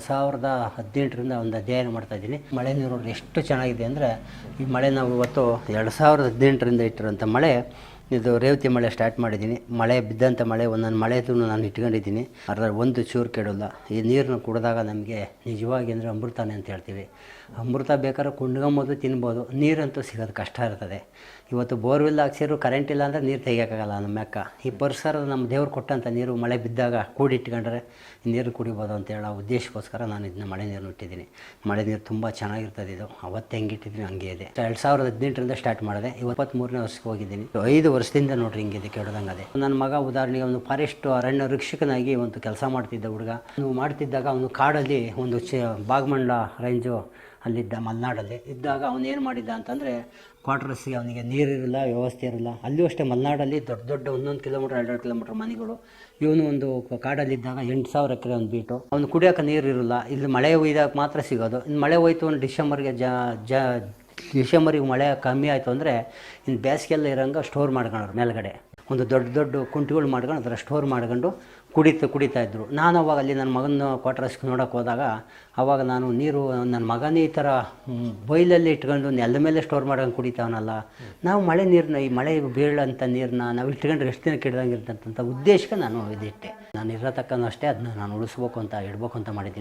ಎರಡು ಸಾವಿರದ ಹದಿನೆಂಟರಿಂದ ಒಂದು ಅಧ್ಯಯನ ಮಾಡ್ತಾ ಇದ್ದೀನಿ. ಮಳೆ ನೀರು ಎಷ್ಟು ಚೆನ್ನಾಗಿದೆ ಅಂದರೆ, ಈ ಮಳೆ ನಾವು ಇವತ್ತು ಎರಡು ಸಾವಿರದ ಹದಿನೆಂಟರಿಂದ ಇಟ್ಟಿರೋಂಥ ಮಳೆ ಇದು ರೇವತಿ ಮಳೆ ಸ್ಟಾರ್ಟ್ ಮಾಡಿದ್ದೀನಿ. ಮಳೆ ಬಿದ್ದಂಥ ಮಳೆ, ಒಂದೊಂದು ಮಳೆದು ನಾನು ಇಟ್ಕೊಂಡಿದ್ದೀನಿ. ಅದರ ಒಂದು ಚೂರು ಕೆಡೋಲ್ಲ ಈ ನೀರನ್ನು ಕುಡಿದಾಗ ನಮಗೆ ನಿಜವಾಗಿ ಅಂದರೆ ಅಮೃತನೇ ಅಂತ ಹೇಳ್ತೀವಿ. ಅಮೃತ ಬೇಕಾದ್ರೆ ಕುಂಡ್ಕೊಂಬೋದು, ತಿನ್ಬೋದು. ನೀರಂತೂ ಸಿಗೋದು ಕಷ್ಟ ಇರ್ತದೆ. ಇವತ್ತು ಬೋರ್ವೆಲ್ ಹಾಕ್ಸಿದ್ರು ಕರೆಂಟ್ ಇಲ್ಲ ಅಂದರೆ ನೀರು ತೆಗಿಯೋಕ್ಕಾಗಲ್ಲ ನಮ್ಮ ಮೆಕ್ಕ ಈ ಪರಿಸರದ ನಮ್ಮ ದೇವ್ರು ಕೊಟ್ಟಂಥ ನೀರು ಮಳೆ ಬಿದ್ದಾಗ ಕೂಡಿಟ್ಕೊಂಡ್ರೆ ನೀರು ಕುಡಿಬೋದು ಅಂತ ಹೇಳೋ ಉದ್ದೇಶಕ್ಕೋಸ್ಕರ ನಾನು ಇದನ್ನ ಮಳೆ ನೀರು ಇಟ್ಟಿದ್ದೀನಿ. ಮಳೆ ನೀರು ತುಂಬ ಚೆನ್ನಾಗಿರ್ತದೆ ಇದು. ಅವತ್ತು ಹೆಂಗಿಟ್ಟಿದ್ದೀನಿ, ಹಂಗೆ ಇದೆ. ಎರಡು ಸಾವಿರದ ಹದಿನೆಂಟರಿಂದ ಸ್ಟಾರ್ಟ್ ಮಾಡಿದೆ. ಇಪ್ಪತ್ತ್ಮೂರನೇ ವರ್ಷಕ್ಕೆ ಹೋಗಿದ್ದೀನಿ. ಐದು ವರ್ಷದಿಂದ ನೋಡ್ರಿ ಹಿಂಗಿದೆ ಕೆಡೋದಂಗೆ ಅದೇ ನನ್ನ ಮಗ ಉದಾಹರಣೆಗೆ ಒಂದು ಫಾರೆಸ್ಟ್ ಅರಣ್ಯ ರಕ್ಷಕನಾಗಿ ಒಂದು ಕೆಲಸ ಮಾಡ್ತಿದ್ದ ಹುಡುಗ. ಅವನು ಮಾಡ್ತಿದ್ದಾಗ ಅವನು ಕಾಡಲ್ಲಿ ಒಂದು ಚ ಬಾಗಮಂಡ್ಲ ರೇಂಜು ಅಲ್ಲಿದ್ದ ಮಲೆನಾಡಲ್ಲಿ ಇದ್ದಾಗ ಅವನು ಏನು ಮಾಡಿದ್ದ ಅಂತಂದರೆ ಕ್ವಾರ್ಟರ್ಸ್ಗೆ ಅವನಿಗೆ ನೀರಿರಲ್ಲ ವ್ಯವಸ್ಥೆ ಇರಲ್ಲ. ಅಲ್ಲೂ ಅಷ್ಟೇ ಮಲೆನಾಡಲ್ಲಿ ದೊಡ್ಡ ದೊಡ್ಡ ಒಂದೊಂದು ಕಿಲೋಮೀಟ್ರ್ ಎರಡೆರಡು ಕಿಲೋಮೀಟ್ರ್ ಮನೆಗಳು. ಇವನು ಒಂದು ಕಾಡಲ್ಲಿದ್ದಾಗ ಎಂಟು ಸಾವಿರ ಎಕರೆ ಒಂದು ಬೀಟು. ಅವ್ನು ಕುಡಿಯೋಕೆ ನೀರು ಇರಲ್ಲ. ಇಲ್ಲಿ ಮಳೆ ಒಯ್ದಾಗ ಮಾತ್ರ ಸಿಗೋದು. ಇನ್ನು ಮಳೆ ಹೋಯ್ತು ಒಂದು ಡಿಸೆಂಬರ್ಗೆ ಜ ಜ ಡಿಸೆಂಬರಿಗೆ ಮಳೆ ಕಮ್ಮಿ ಆಯಿತು ಅಂದರೆ ಇನ್ನು ಬೇಸಿಗೆಲ್ಲ ಇರೋಂಗೆ ಸ್ಟೋರ್ ಮಾಡ್ಕೊಳೋರು ಮೇಲ್ಗಡೆ. ಒಂದು ದೊಡ್ಡ ದೊಡ್ಡ ಕುಂಟಿಗಳು ಮಾಡ್ಕೊಂಡು ಅದರ ಸ್ಟೋರ್ ಮಾಡ್ಕೊಂಡು ಕುಡಿತ, ಕುಡಿತಾ ಇದ್ದರು ನಾನು ಅವಾಗ ಅಲ್ಲಿ ನನ್ನ ಮಗನ ಕ್ವಾರ್ಟರ್ಸ್ಗೆ ನೋಡೋಕೆ ಹೋದಾಗ ಅವಾಗ ನಾನು ನೀರು, ನನ್ನ ಮಗನೇ ಈ ಥರ ಬೈಲಲ್ಲಿ ಇಟ್ಕೊಂಡು ನೆಲದ ಮೇಲೆ ಸ್ಟೋರ್ ಮಾಡ್ಕೊಂಡು ಕುಡಿತಾವನಲ್ಲ. ನಾವು ಮಳೆ ನೀರನ್ನ ಈ ಮಳೆ ಬೀಳಂಥ ನೀರನ್ನ ನಾವು ಇಟ್ಕೊಂಡ್ರೆ ಎಷ್ಟು ದಿನ ಕೆಡ್ದಂಗೆ ಇರ್ತಂತ ಉದ್ದೇಶಕ್ಕೆ ನಾನು ಇದಿಟ್ಟೆ. ನಾನು ಇರತಕ್ಕನೂ ಅಷ್ಟೇ ಅದನ್ನ ನಾನು ಉಳಿಸ್ಬೇಕು ಅಂತ, ಇಡ್ಬೇಕು ಅಂತ ಮಾಡಿದ್ದೀನಿ.